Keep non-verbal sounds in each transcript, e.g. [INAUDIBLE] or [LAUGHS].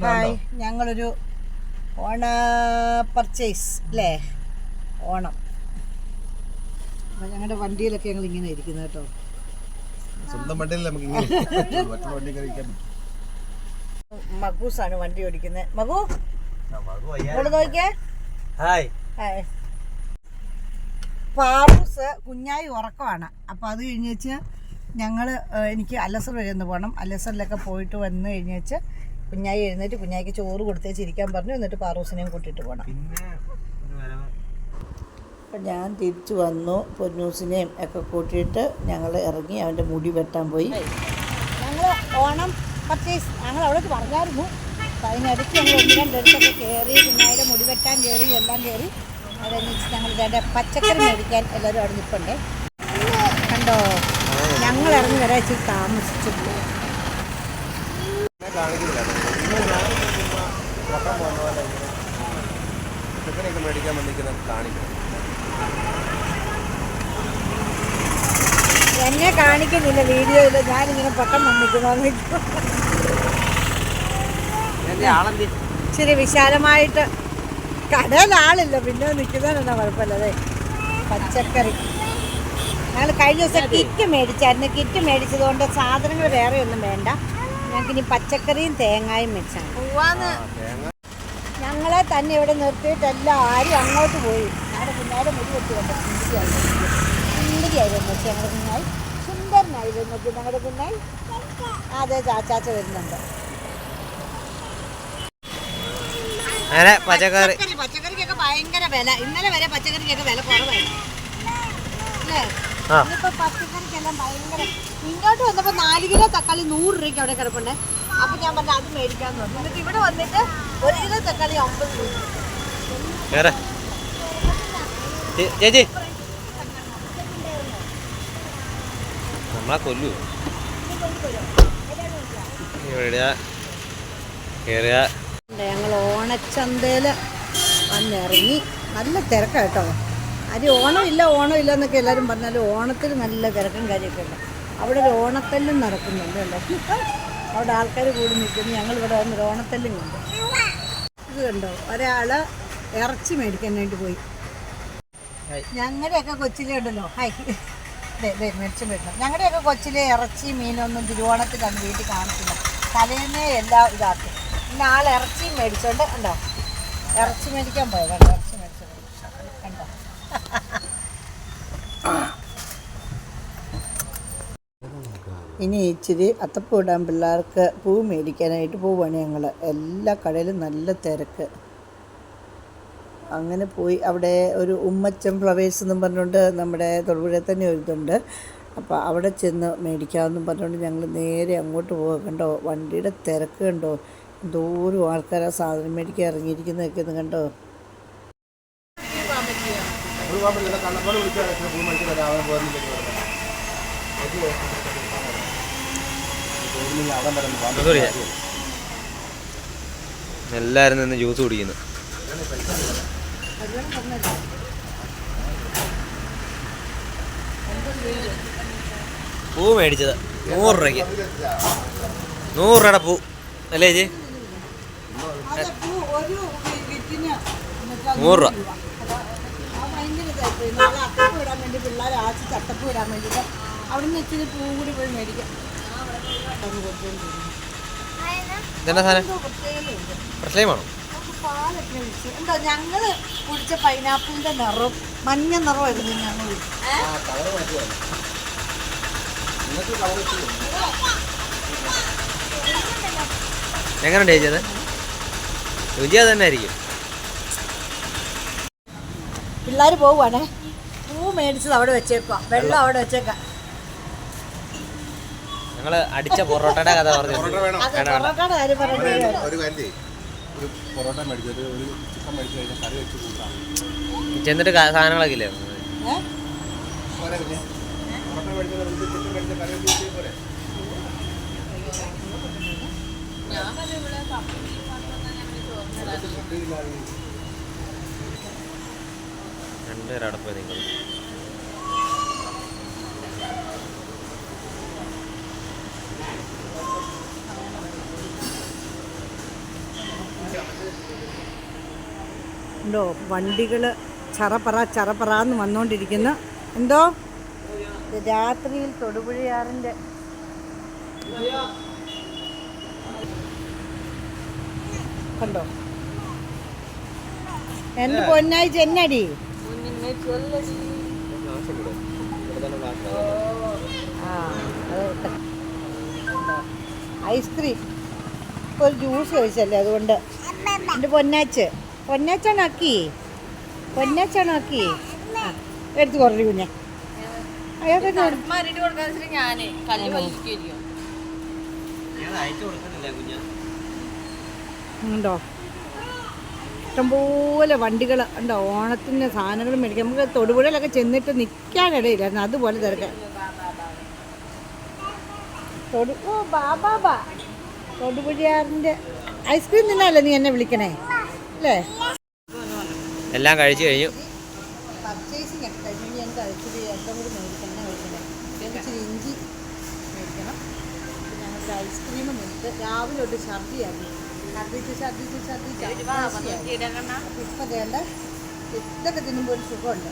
Hi ഞങ്ങളൊരു ഓണ purchase അല്ലേ ഓണം. അപ്പം ഞങ്ങളുടെ വണ്ടിയിലൊക്കെ ഞങ്ങൾ ഇങ്ങനെ ഇരിക്കുന്നത് കേട്ടോ. സ്വന്തം വണ്ടിയിൽ നമുക്ക് ഇങ്ങനെ മറ്റുള്ള വണ്ടി കഴിക്കാൻ മഗൂസാണ് വണ്ടി ഓടിക്കുന്നത് മഗു ഇങ്ങോട്ട് നോക്കിയേ. ഹായ്. ഹായ്. പാറൂസ് കുഞ്ഞായി ഉറക്കമാണ്. അപ്പോൾ അത് കഴിഞ്ഞ് വെച്ച് ഞങ്ങൾ എനിക്ക് അലസർ വരെ ഒന്ന് പോകണം അലസറിലൊക്കെ പോയിട്ട് വന്ന് കഴിഞ്ഞ് വെച്ച് കുഞ്ഞായി എഴുന്നേറ്റ് കുഞ്ഞായിക്ക് ചോറ് കൊടുത്തേ ചിരിക്കാൻ പറഞ്ഞു എന്നിട്ട് പാറൂസിനെയും കൂട്ടിയിട്ട് പോകണം അപ്പം ഞാൻ തിരിച്ചു വന്നു പൊന്നൂസിനെയും ഒക്കെ കൂട്ടിയിട്ട് ഞങ്ങൾ ഇറങ്ങി അവന്റെ മുടി വെട്ടാൻ പോയി. ഞങ്ങൾ ഓണം പർച്ചേസ് ഞങ്ങൾ അവിടെ പറഞ്ഞായിരുന്നു. അപ്പം അതിനിടയ്ക്ക് ഞങ്ങൾ ഒന്ന് രണ്ടിടത്തൊക്കെ കയറി കുഞ്ഞായുടെ മുടി വെട്ടാൻ കയറി എല്ലാം കയറി അതനുസരിച്ച് ഞങ്ങൾ വേണ്ട പച്ചക്കറി മേടിക്കാൻ എല്ലാവരും അവിടെ നിൽപ്പുണ്ടേ കണ്ടോ? ഞങ്ങൾ ഇറങ്ങി താമസിച്ചിട്ടുണ്ട് താമസിച്ചു കാണിക്കുന്നില്ല പൊട്ടം പോകുന്ന പോലെ ചിക്കനൊക്കെ മേടിക്കാൻ വന്നിരിക്കുന്നത് കാണിക്കണം. എന്നെ കാണിക്കുന്നില്ല വീഡിയോയിൽ ഞാനിങ്ങനെ പെട്ടെന്ന് നിൽക്കുന്നു ആളെന്തി? ഇച്ചിരി വിശാലമായിട്ട് കടയിൽ ആളില്ല. പിന്നെ നിൽക്കുന്നതിനെന്നാ കുഴപ്പമില്ല. അതെ പച്ചക്കറി. ഞങ്ങൾ കഴിഞ്ഞ ദിവസം കിറ്റ് മേടിച്ചായിരുന്നു. കിറ്റ് മേടിച്ചത് കൊണ്ട് സാധനങ്ങൾ വേറെ ഒന്നും വേണ്ട. ഞങ്ങൾക്ക് ഇനി പച്ചക്കറിയും തേങ്ങായും മേടിച്ചാണ് തേങ്ങ ഞങ്ങളെ തന്നെ ഇവിടെ നിർത്തിയിട്ട് എല്ലാവരും അങ്ങോട്ട് പോയി. ഞങ്ങളുടെ പിന്നാലെ മുടി വെട്ടി വന്നു സുന്ദരിയായിരുന്നു സുന്ദരിയായിരുന്നു ഞങ്ങളുടെ പിന്നായി സുന്ദരനായിരുന്നു ഞങ്ങളുടെ പിന്നായി അതെ ചാച്ചാച്ച വരുന്നുണ്ട്. അങ്ങനെ പച്ചക്കറി. പച്ചക്കറി പച്ചക്കറിക്കൊക്കെ ഭയങ്കര വില. ഇന്നലെ വരെ പച്ചക്കറിക്കൊക്കെ വില കുറവായിരുന്നു. അല്ലേ? ആ. ഇന്നിപ്പോ പച്ചക്കറിക്കെല്ലാം ഭയങ്കര ഇങ്ങോട്ട് വന്നപ്പോ നാല് കിലോ തക്കാളി നൂറ് രൂപയ്ക്ക് അവിടെ കിടപ്പുണ്ട്. അപ്പൊ ഞാൻ പറഞ്ഞു അത് മേടിക്കാന്ന് പറഞ്ഞു. എന്നിട്ട് ഇവിടെ വന്നിട്ട് ഒരു കിലോ തക്കാളി അമ്പത് രൂപ. വേറെ. ചേച്ചി. നമ്മളെ കൊല്ലു. ഞങ്ങൾ ഓണച്ചന്തയിൽ വന്നിറങ്ങി. നല്ല തിരക്കാട്ടോ. കേട്ടോ അരി ഓണമില്ല ഓണമില്ല എന്നൊക്കെ എല്ലാവരും പറഞ്ഞാലും ഓണത്തിന് നല്ല തിരക്കും കാര്യമൊക്കെ ഉണ്ട്. അവിടെ ഒരു ഓണത്തല്ലും നടക്കുന്നുണ്ട് അല്ലേ അവിടെ ആൾക്കാർ കൂടി നിൽക്കുന്നു. ഞങ്ങൾ ഇവിടെ വന്ന് ഓണത്തല്ലും കണ്ടു. ഇത് കണ്ടോ? ഒരാൾ ഇറച്ചി മേടിക്കാനായിട്ട് പോയി. ഹായ്. ഞങ്ങളുടെയൊക്കെ കൊച്ചിലേ ഉണ്ടല്ലോ. ഹൈ മേടിച്ചു മേടിക്കണം ഞങ്ങളുടെയൊക്കെ കൊച്ചിലെ ഇറച്ചി മീനൊന്നും തിരുവോണത്തിൽ അന്ന് വീട്ടിൽ കാണത്തില്ല. തലേന്നേ എല്ലാം ഇതാക്കും. പിന്നെ ആൾ ഇറച്ചിയും മേടിച്ചോണ്ട് ഉണ്ടോ? ഇറച്ചി മേടിക്കാൻ പോയത് കണ്ടോ ഇറച്ചി മേടിച്ചോണ്ട് കണ്ടോ ഇനി ഇച്ചിരി അത്തപ്പൂ ഇടാൻ പിള്ളേർക്ക് പൂ മേടിക്കാനായിട്ട് പോവുകയാണ് ഞങ്ങൾ എല്ലാ കടയിലും നല്ല തിരക്ക്. അങ്ങനെ പോയി അവിടെ ഒരു ഉമ്മച്ചം ഫ്ലവേഴ്സ് എന്നും പറഞ്ഞുകൊണ്ട് നമ്മുടെ തൊടുപുഴ തന്നെ ഒരു ഇതുണ്ട്. അപ്പോൾ അവിടെ ചെന്ന് മേടിക്കാമെന്നും പറഞ്ഞുകൊണ്ട് ഞങ്ങൾ നേരെ അങ്ങോട്ട് പോവുക. കണ്ടോ? വണ്ടിയുടെ തിരക്ക് കണ്ടോ? എന്തോരം ആൾക്കാർ ആ സാധനം മേടിക്കാൻ ഇറങ്ങിയിരിക്കുന്നതൊക്കെ ഒന്ന് കണ്ടോ? ഒരു കുഴപ്പമില്ല കണ്ണപ്പോൾ വിളിച്ചാൽ പൂ വരാൻ പോകുന്നില്ല. എല്ലാരും നിന്ന് ജ്യൂസ് കുടിക്കുന്നു. പൂ മേടിച്ചത്. നൂറ് രൂപയ്ക്ക്. നൂറ് രൂപയുടെ പൂ. അല്ലേ ചേച്ചി? നൂറ് രൂപ. അവിടെ നിന്ന് ഇച്ചിരി പൂ കൂടി പോയി മേടിക്കാം. ഇതെന്നാ സാധനം? പ്രശ്നമാണോ? എന്താ ഞങ്ങൾ കുടിച്ച പൈനാപ്പിളിന്റെ നിറം മഞ്ഞ നിറമായിരുന്നു ഞങ്ങൾ എങ്ങനെയുണ്ട് ചേച്ചി അത്? രുചി അത് തന്നെ ആയിരിക്കും പിള്ളേർ പോവുകയാണേ പൂ മേടിച്ചത് അവിടെ വെച്ചേക്കുക വെള്ളം അവിടെ വെച്ചേക്കാം ഞങ്ങൾ അടിച്ച പൊറോട്ടയുടെ കഥ പറഞ്ഞു ഒരു കാര്യം ഒരു പൊറോട്ട ഒരു ചിക്കൻ മേടിച്ച് കഴിഞ്ഞാൽ കറി വെച്ച് കൂട്ടാം. ചെന്നിട്ട് സാധനങ്ങളൊക്കെ ഇല്ലേ? പോരെ പിന്നെ. പൊറോട്ട ചിക്കൻ മേടിച്ച് കറി വെച്ച് കൂട്ടിയാൽ പോരെ. രണ്ടുപേരും അവിടെ പോയി നിൽക്കുന്നു. ഉണ്ടോ വണ്ടികൾ ചറപ്പറ ചറപ്പറാന്ന് വന്നുകൊണ്ടിരിക്കുന്ന എന്തോ? രാത്രിയിൽ തൊടുപുഴയാറിന്റെ കണ്ടോ? എന്റെ പൊന്നായി ചെന്നടി? ആ അത് കണ്ടോ? ഐസ്ക്രീം. ഇപ്പോൾ ഒരു ജ്യൂസ് കഴിച്ചല്ലേ അതുകൊണ്ട്? എന്റെ പൊന്നാച്ച്? പൊന്നാച്ചാണോ പൊന്നച്ചണാക്കി എടുത്തു കുറഞ്ഞു കുഞ്ഞെ. ഉണ്ടോ? ഇഷ്ടംപോലെ വണ്ടികൾ ഉണ്ടോ? ഓണത്തിന് സാധനങ്ങൾ മേടിക്കാം നമുക്ക് തൊടുപുഴയിലൊക്കെ ചെന്നിട്ട് നിൽക്കാനിടയില്ലായിരുന്നു അതുപോലെ തിരക്കാൻ തൊടു ഓ ബാബാ തൊടുപുഴയാറിന്റെ ഐസ്ക്രീം തിന്നാലേ നീ എന്നെ വിളിക്കണേ? അല്ലേ? എല്ലാം കഴിച്ചു കഴിഞ്ഞു. പർച്ചേസിങ് ഒക്കെ കഴിഞ്ഞ്. കൂടി മേടിക്കണം ഇച്ചിരി ഇഞ്ചി മേടിക്കണം. പിന്നെ ഞങ്ങൾക്ക് ഐസ്ക്രീം മേടിച്ച് രാവിലെ തൊട്ട് ഛർദിയായിരുന്നു ഛർദിച്ച് ഛർദിച്ച് ഛർദിച്ച് അഭ്യാസിയായി. അപ്പൊ ഇപ്പൊ വേണ്ട ഇതൊക്കെ തിന്നുമ്പോൾ ഒരു സുഖമുണ്ട്.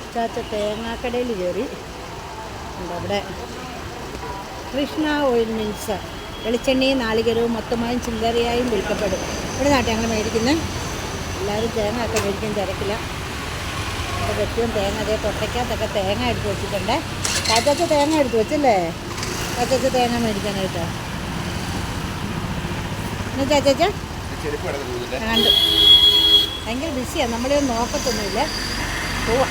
അച്ചാച്ച തേങ്ങാക്കടയിൽ കയറി. ഉണ്ട്. അവിടെ കൃഷ്ണ ഓയിൽ മിൽസ് വെളിച്ചെണ്ണയും നാളികരവും മൊത്തമായും ചില്ലറയായും വിൽക്കപ്പെടും. ഇവിടെ നാട്ടിൽ ഞങ്ങൾ മേടിക്കുന്നത് എല്ലാവരും തേങ്ങ ഒക്കെ മേടിക്കാൻ തിരക്കില്ല. അപ്പോൾ വെട്ടിയും തേങ്ങ അതേ പൊട്ടയ്ക്കകത്തൊക്കെ തേങ്ങ എടുത്ത് വെച്ചിട്ടുണ്ട്. കാച്ചാച്ച തേങ്ങ എടുത്ത് വെച്ചല്ലേ? കാച്ചാച്ച തേങ്ങ മേടിക്കാനായിട്ട്. എന്നാ പോകുന്നില്ല കണ്ടു. ഭയങ്കര ബിസിയാണ് നമ്മളെയൊന്നും നോക്കത്തൊന്നുമില്ല. പോവാ.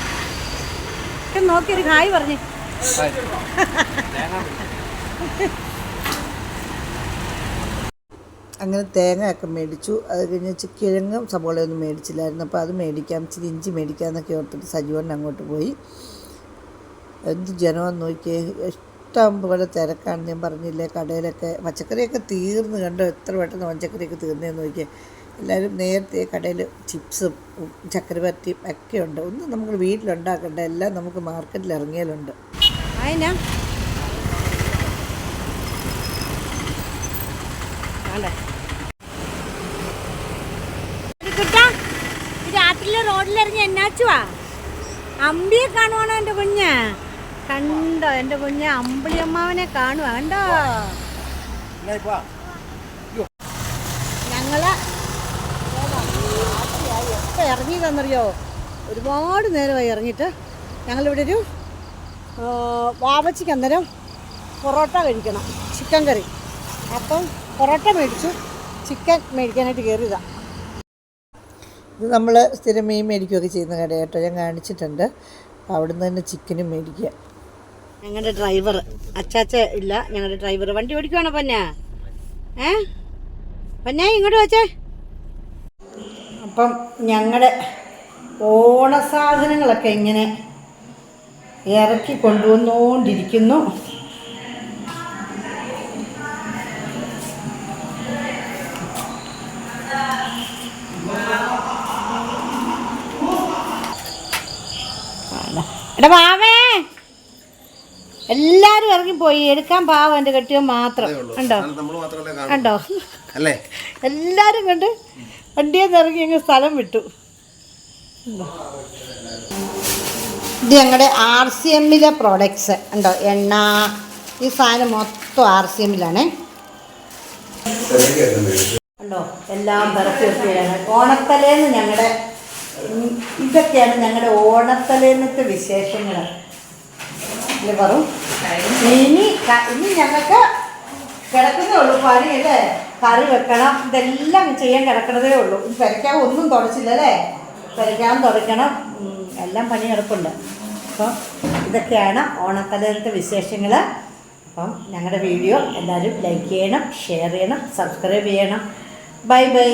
നോക്കിയൊരു ഹായ് പറഞ്ഞു. [LAUGHS] അങ്ങനെ തേങ്ങയൊക്കെ മേടിച്ചു. അത് കഴിഞ്ഞ് കിഴങ്ങും സബോളയൊന്നും മേടിച്ചില്ലായിരുന്നു. അപ്പോൾ അത് മേടിക്കാം ഇച്ചിരി ഇഞ്ചി മേടിക്കാമെന്നൊക്കെ ഓർത്തിട്ട് സജീവൻ അങ്ങോട്ട് പോയി. എന്ത് ജനമെന്ന് നോക്കിയേ ഇഷ്ടം പോലെ തിരക്കാണ് ഞാൻ പറഞ്ഞില്ലേ കടയിലൊക്കെ പച്ചക്കറിയൊക്കെ തീർന്ന് കണ്ടോ എത്ര പെട്ടെന്ന് പച്ചക്കറിയൊക്കെ തീർന്നതെന്ന് നോക്കിയേ. എല്ലാവരും നേരത്തെ കടയിൽ ചിപ്സും ചക്കരവരട്ടിയും ഒക്കെ ഉണ്ട്. ഒന്നും നമുക്ക് വീട്ടിലുണ്ടാക്കണ്ട എല്ലാം നമുക്ക് മാർക്കറ്റിൽ ഇറങ്ങിയാലുണ്ട് അതിനാ രാത്രിയിലെ റോഡിലിറങ്ങി എന്നാച്ചുവാ? അമ്പിയെ കാണുവാണോ എന്റെ കുഞ്ഞ്? കണ്ടോ എന്റെ കുഞ്ഞ് അമ്പിളി അമ്മാവനെ കാണുവാ കണ്ടോ? ഞങ്ങൾ എപ്പോൾ ഇറങ്ങിയതെന്നറിയോ ഒരുപാട് നേരമായി ഇറങ്ങിയിട്ട് ഞങ്ങളിവിടെ ഒരു വാവച്ചിക്ക് അന്നേരം പൊറോട്ട കഴിക്കണം ചിക്കൻ കറി. അപ്പം പൊറോട്ട മേടിച്ചു ചിക്കൻ മേടിക്കാനായിട്ട് കയറിയതാണ് ഇത് നമ്മൾ സ്ഥിരം മീൻ മേടിക്കുകയൊക്കെ ചെയ്യുന്ന കട കേട്ടോ ഞാൻ കാണിച്ചിട്ടുണ്ട്. അപ്പോൾ അവിടുന്ന് തന്നെ ചിക്കനും മേടിക്കുക. ഞങ്ങളുടെ ഡ്രൈവർ അച്ചാച്ച ഇല്ല ഞങ്ങളുടെ ഡ്രൈവർ വണ്ടി ഓടിക്കുവാണോ പന്ന? ഏ? പന്ന ഇങ്ങോട്ട് വച്ചേ. അപ്പം ഞങ്ങളുടെ ഓണസാധനങ്ങളൊക്കെ ഇങ്ങനെ ഇറക്കി കൊണ്ടുവന്നുകൊണ്ടിരിക്കുന്നു. എടാ മാമേ. എല്ലാരും ഇറങ്ങിപ്പോയി. എടുക്കാൻ പാവം എന്റെ കെട്ടിയോ മാത്രം. കാണൂ കണ്ടോ? അല്ലേ? എല്ലാരും കണ്ട് വണ്ടിയെന്ന് ഇറങ്ങി അങ്ങ് സ്ഥലം വിട്ടു. ഉണ്ടോ? ഇത് ഞങ്ങളുടെ ആർ സി എമ്മിലെ പ്രോഡക്ട്സ് ഉണ്ടോ എണ്ണ ഈ സാധനം മൊത്തം ആർ സി എമ്മിലാണേ. ഉണ്ടോ എല്ലാം പറത്തി ഓണത്തലേന്ന് ഞങ്ങളുടെ ഇതൊക്കെയാണ് ഞങ്ങളുടെ ഓണത്തലേന്നത്തെ വിശേഷങ്ങൾ അല്ലേ പറയും ഇനി ഇനി ഞങ്ങൾക്ക് കിടക്കുന്നേ ഉള്ളൂ പണി അല്ലേ? കറി വെക്കണം. ഇതെല്ലാം ചെയ്യാൻ കിടക്കണതേ ഉള്ളൂ. പെരയ്ക്കാൻ ഒന്നും തുടച്ചില്ല അല്ലേ പെരയ്ക്കാൻ തുടയ്ക്കണം എല്ലാം പണി കിടപ്പുണ്ട് അപ്പം ഇതൊക്കെയാണ് ഓണത്തലേന്നത്തെ വിശേഷങ്ങൾ അപ്പം ഞങ്ങളുടെ വീഡിയോ എല്ലാവരും ലൈക്ക് ചെയ്യണം ഷെയർ ചെയ്യണം സബ്സ്ക്രൈബ് ചെയ്യണം. Bye bye